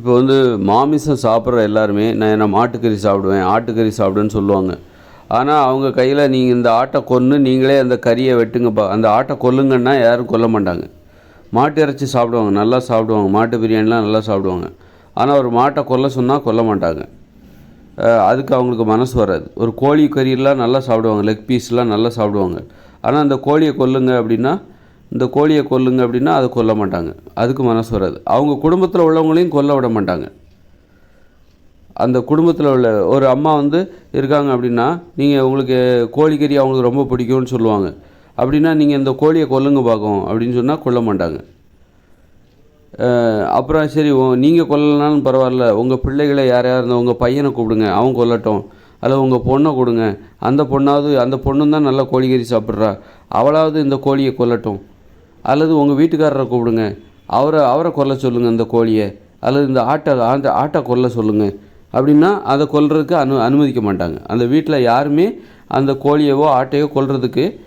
இப்போ வந்து மாமிசம் சாப்பிட்ற எல்லாருமே நான் என்ன மாட்டுக்கறி சாப்பிடுவேன் ஆட்டுக்கறி சாப்பிடுவேன்னு சொல்லுவாங்க. ஆனால் அவங்க கையில் நீங்கள் இந்த ஆட்டை கொன்று நீங்களே அந்த கறியை வெட்டுங்கப்பா. அந்த ஆட்டை கொல்லுங்கன்னா யாரும் கொல்ல மாட்டாங்க. மாட்டு இறைச்சி சாப்பிடுவாங்க நல்லா சாப்பிடுவாங்க. மாட்டு பிரியாணிலாம் நல்லா சாப்பிடுவாங்க. ஆனால் ஒரு மாட்டை கொல்ல சொன்னால் கொல்ல மாட்டாங்க. அதுக்கு அவங்களுக்கு மனசு வராது. ஒரு கோழி கறியெல்லாம் நல்லா சாப்பிடுவாங்க லெக் பீஸ்லாம் நல்லா சாப்பிடுவாங்க. ஆனால் அந்த கோழியை கொல்லுங்க அப்படின்னா இந்த கோழியை கொல்லுங்க அப்படின்னா அதை கொல்ல மாட்டாங்க. அதுக்கு மனசு வராது. அவங்க குடும்பத்தில் உள்ளவங்களையும் கொல்ல விட மாட்டாங்க. அந்த குடும்பத்தில் உள்ள ஒரு அம்மா வந்து இருக்காங்க அப்படின்னா நீங்கள் உங்களுக்கு கோழிக்கறி அவங்களுக்கு ரொம்ப பிடிக்கும்னு சொல்லுவாங்க. அப்படின்னா நீங்கள் இந்த கோழியை கொல்லுங்க பார்க்கும் அப்படின்னு சொன்னால் கொல்ல மாட்டாங்க. அப்புறம் சரி நீங்கள் கொல்லனாலும் பரவாயில்ல. உங்கள் பிள்ளைகளை யார் இருந்தால் உங்கள் பையனை கூப்பிடுங்க. அவன் கொல்லட்டும். அல்லது உங்கள் பொண்ணை கொடுங்க. அந்த பொண்ணாவது அந்த பொண்ணு தான் நல்லா கோழிக்கறி சாப்பிட்றா. அவளாவது இந்த கோழியை கொல்லட்டும். அல்லது உங்கள் வீட்டுக்காரரை கூப்பிடுங்க. அவரை அவரை கொல்ல சொல்லுங்கள் இந்த கோழியை. அல்லது இந்த ஆட்டை அந்த ஆட்டை கொல்ல சொல்லுங்கள் அப்படின்னா அதை கொல்றதுக்கு அனு அனுமதிக்க மாட்டாங்க. அந்த வீட்டில் யாருமே அந்த கோழியவோ ஆட்டையோ கொல்றதுக்கு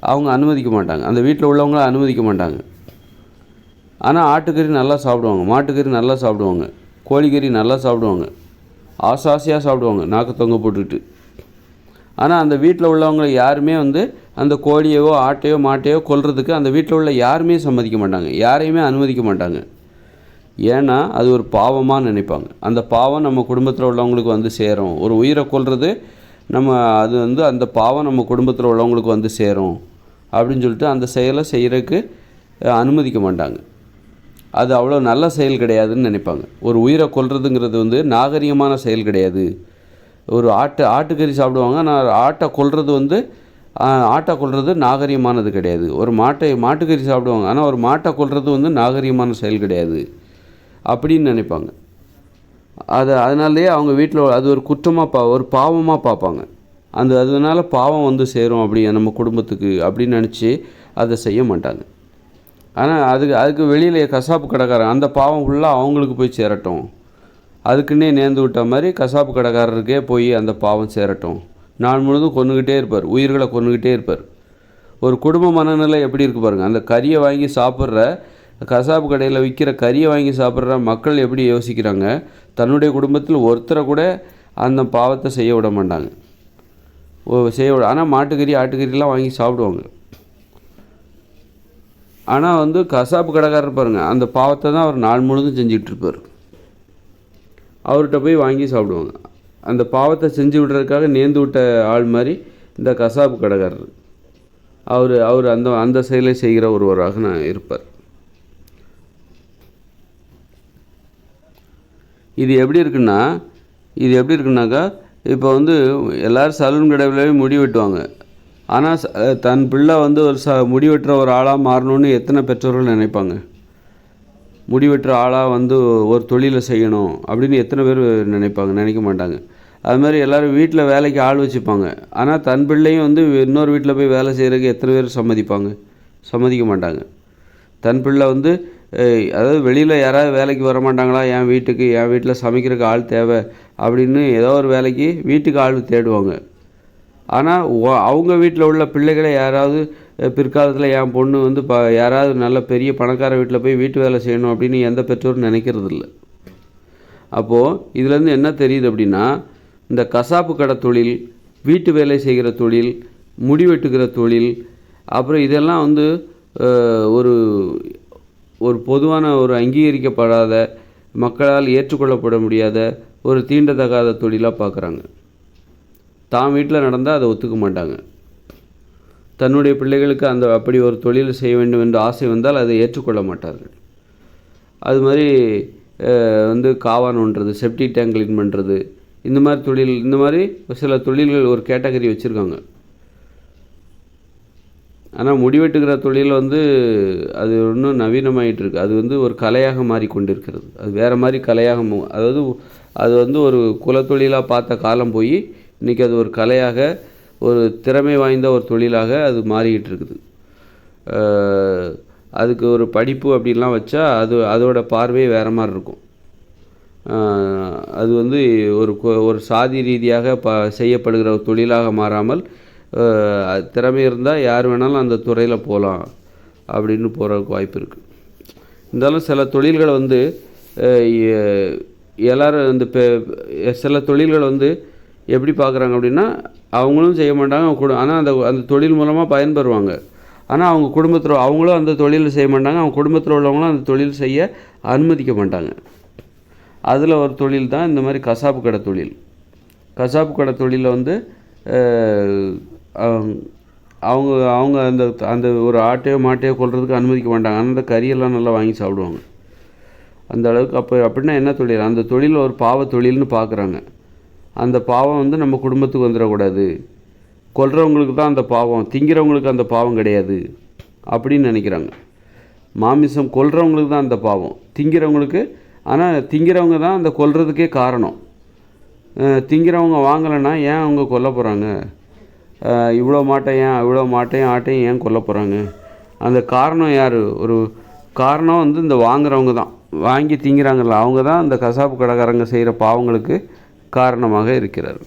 அவங்க அனுமதிக்க மாட்டாங்க. அந்த வீட்டில் உள்ளவங்கள அனுமதிக்க மாட்டாங்க. ஆனால் ஆட்டுக்கறி நல்லா சாப்பிடுவாங்க. மாட்டுக்கறி நல்லா சாப்பிடுவாங்க. கோழிக்கறி நல்லா சாப்பிடுவாங்க. ஆசை ஆசையாக சாப்பிடுவாங்க. நாக்கு தொங்க போட்டுக்கிட்டு. ஆனால் அந்த வீட்டில் உள்ளவங்களை யாருமே வந்து அந்த கோழியவோ ஆட்டையோ மாட்டையோ கொல்றதுக்கு அந்த வீட்டில் உள்ள யாருமே சம்மதிக்க மாட்டாங்க. யாரையுமே அனுமதிக்க மாட்டாங்க. ஏன்னா அது ஒரு பாவமாக நினைப்பாங்க. அந்த பாவம் நம்ம குடும்பத்தில் உள்ளவங்களுக்கு வந்து சேரும். ஒரு உயிரை கொல்றது நம்ம அது வந்து அந்த பாவம் நம்ம குடும்பத்தில் உள்ளவங்களுக்கு வந்து சேரும். அப்படின்னு சொல்லிட்டு அந்த செயலை செய்கிறதுக்கு அனுமதிக்க மாட்டாங்க. அது அவ்வளோ நல்ல செயல் கிடையாதுன்னு நினைப்பாங்க. ஒரு உயிரை கொல்றதுங்கிறது வந்து நாகரிகமான செயல் கிடையாது. ஒரு ஆட்டு ஆட்டுக்கறி சாப்பிடுவாங்க. ஆனால் ஆட்டை கொல்றது வந்து ஆட்டை கொல்றது நாகரிகமானது கிடையாது. ஒரு மாட்டை மாட்டுக்கறி சாப்பிடுவாங்க. ஆனால் ஒரு மாட்டை கொல்றது வந்து நாகரிகமான செயல் கிடையாது. அப்படின்னு நினைப்பாங்க. அது அதனாலேயே அவங்க வீட்டில் அது ஒரு குற்றமாக பா ஒரு பாவமாக பார்ப்பாங்க. அந்த அதனால பாவம் வந்து சேரும் அப்படி நம்ம குடும்பத்துக்கு அப்படின்னு நினச்சி அதை செய்ய மாட்டாங்க. ஆனால் அதுக்கு அதுக்கு வெளியில் கசாப்பு கடைக்காரன் அந்த பாவம் ஃபுல்லாக அவங்களுக்கு போய் சேரட்டும். அதுக்குன்னே நேர்ந்து விட்ட மாதிரி கசாப்பு கடைக்காரருக்கே போய் அந்த பாவம் சேரட்டும். நாள் முழுதும் கொண்டுக்கிட்டே இருப்பார் உயிர்களை கொண்டுக்கிட்டே இருப்பார். ஒரு குடும்ப மனநிலை எப்படி இருக்கு பாருங்கள் அந்த கறியை வாங்கி சாப்பிட்ற கசாப்பு கடையில் விற்கிற கறியை வாங்கி சாப்பிட்ற மக்கள் எப்படி யோசிக்கிறாங்க? தன்னுடைய குடும்பத்தில் ஒருத்தரை கூட அந்த பாவத்தை செய்ய விட மாட்டாங்க. ஓ செய்ய விட ஆனால் மாட்டுக்கறி ஆட்டுக்கறிலாம் வாங்கி சாப்பிடுவாங்க. ஆனால் வந்து கசாப்பு கடைக்காரர் பாருங்க அந்த பாவத்தை தான் அவர் நாள் முழுதும் செஞ்சுட்டு இருப்பார். அவர்கிட்ட போய் வாங்கி சாப்பிடுவாங்க. அந்த பாவத்தை செஞ்சு விடுறதுக்காக நேர்ந்து விட்ட ஆள் மாதிரி இந்த கசாப்பு கடைக்காரர் அவர் அவர் அந்த அந்த செயலை செய்கிற ஒருவராக நான் இருப்பார். இது எப்படி இருக்குன்னா இது எப்படி இருக்குன்னாக்கா இப்போ வந்து எல்லோரும் சலூன் கடையில் முடி வெட்டுவாங்க. ஆனால் தன் பிள்ளை வந்து ஒரு ச முடி வெட்டுற ஒரு ஆளாக மாறணும்னு எத்தனை பெற்றோர்கள் நினைப்பாங்க? முடி வெட்டுற ஆளாக வந்து ஒரு தொழிலை செய்யணும் அப்படின்னு எத்தனை பேர் நினைப்பாங்க நினைக்க மாட்டாங்க. அது மாதிரி எல்லோரும் வீட்டில் வேலைக்கு ஆள் வச்சுப்பாங்க. ஆனால் தன் பிள்ளையும் வந்து இன்னொரு வீட்டில் போய் வேலை செய்கிறதுக்கு எத்தனை பேர் சம்மதிப்பாங்க? சம்மதிக்க மாட்டாங்க. தன் பிள்ளை வந்து அதாவது வெளியில் யாராவது வேலைக்கு வர மாட்டாங்களா என் வீட்டுக்கு என் வீட்டில் சமைக்கிறதுக்கு ஆள் தேவை அப்படின்னு ஏதோ ஒரு வேலைக்கு வீட்டுக்கு ஆள் தேடுவாங்க. ஆனால் அவங்க வீட்டில் உள்ள பிள்ளைகளை யாராவது பிற்காலத்தில் என் பொண்ணு வந்து ப யாராவது நல்ல பெரிய பணக்கார வீட்டில் போய் வீட்டு வேலை செய்யணும் அப்படின்னு எந்த பெற்றோரும் நினைக்கிறதில்ல. அப்போது இதுலேருந்து என்ன தெரியுது அப்படின்னா இந்த கசாப்பு கடை தொழில் வீட்டு வேலை செய்கிற தொழில் முடி வெட்டுகிற தொழில் அப்புறம் இதெல்லாம் வந்து ஒரு ஒரு பொதுவான ஒரு அங்கீகரிக்கப்படாத மக்களால் ஏற்றுக்கொள்ளப்பட முடியாத ஒரு தீண்டத்தகாத தொழிலாக பார்க்குறாங்க தான் வீட்டில் நடந்தால் அதை ஒத்துக்க மாட்டாங்க. தன்னுடைய பிள்ளைகளுக்கு அந்த அப்படி ஒரு தொழில் செய்ய வேண்டும் என்று ஆசை வந்தால் அதை ஏற்றுக்கொள்ள மாட்டார்கள். அது மாதிரி வந்து காவா நோண்டுறது செப்டி டேங்க் க்ளீன் பண்ணுறது இந்த மாதிரி தொழில் இந்த மாதிரி சில தொழில்கள் ஒரு கேட்டகரி வச்சுருக்காங்க. ஆனால் முடிவெட்டுகிற தொழில் வந்து அது இன்னும் நவீனமாயிட்டு இருக்குது அது வந்து ஒரு கலையாக மாறிக்கொண்டிருக்கிறது. அது வேறு மாதிரி கலையாக மு- அதாவது அது வந்து ஒரு குலத்தொழிலாக பார்த்த காலம் போய் இன்றைக்கி அது ஒரு கலையாக ஒரு திறமை வாய்ந்த ஒரு தொழிலாக அது மாறிக்கிட்டு இருக்குது அதுக்கு ஒரு படிப்பு அப்படின்லாம் வச்சா அது அதோட பார்வை வேறு மாதிரி இருக்கும். அது வந்து ஒரு ஒரு சாதி ரீதியாக ப செய்யப்படுகிற ஒரு தொழிலாக மாறாமல் அது திறமை இருந்தால் யார் வேணாலும் அந்த துறையில் போகலாம் அப்படின்னு போகிறதுக்கு வாய்ப்பு இருக்குது இருந்தாலும் சில தொழில்களை வந்து எல்லோரும் இந்த பெ- சில தொழில்கள் வந்து எப்படி பார்க்குறாங்க அப்படின்னா அவங்களும் செய்ய மாட்டாங்க அவங்க கூட ஆனால் அந்த அந்த தொழில் மூலமாக பயன்பெறுவாங்க. ஆனால் அவங்க குடும்பத்தில் அவங்களும் அந்த தொழில் செய்ய மாட்டாங்க அவங்க குடும்பத்தில் உள்ளவங்களும் அந்த தொழில் செய்ய அனுமதிக்க மாட்டாங்க. அதில் ஒரு தொழில் தான் இந்த மாதிரி கசாப்பு கடை தொழில். கசாப்பு கடை தொழிலில் வந்து அவங்க அவங்க அந்த அந்த ஒரு ஆட்டையோ மாட்டையோ கொள்றதுக்கு அனுமதிக்க மாட்டாங்க. ஆனால் அந்த கறியெல்லாம் நல்லா வாங்கி சாப்பிடுவாங்க. அந்த அளவுக்கு அப்போ அப்படின்னா என்ன தொழில்? அந்த தொழில் ஒரு பாவ தொழில்னு பார்க்குறாங்க அந்த பாவம் வந்து நம்ம குடும்பத்துக்கு வந்துடக்கூடாது. கொல்றவங்களுக்கு தான் அந்த பாவம் திங்கிறவங்களுக்கு அந்த பாவம் கிடையாது அப்படின்னு நினைக்கிறாங்க. மாமிசம் கொல்றவங்களுக்கு தான் அந்த பாவம் திங்கிறவங்களுக்கு ஆனால் திங்கிறவங்க தான் அந்த கொல்றதுக்கே காரணம். திங்கிறவங்க வாங்கலைன்னா ஏன் அவங்க கொல்ல போகிறாங்க இவ்வளோ மாட்டை ஏன் இவ்வளோ மாட்டையும் ஆட்டையும் ஏன் கொல்ல போகிறாங்க அந்த காரணம் யார்? ஒரு காரணம் வந்து இந்த வாங்குறவங்க தான். வாங்கி திங்கிறாங்கல்ல அவங்க தான் அந்த கசாப்பு கடைக்காரங்க செய்கிற பாவங்களுக்கு காரணமாக இருக்கிறார்.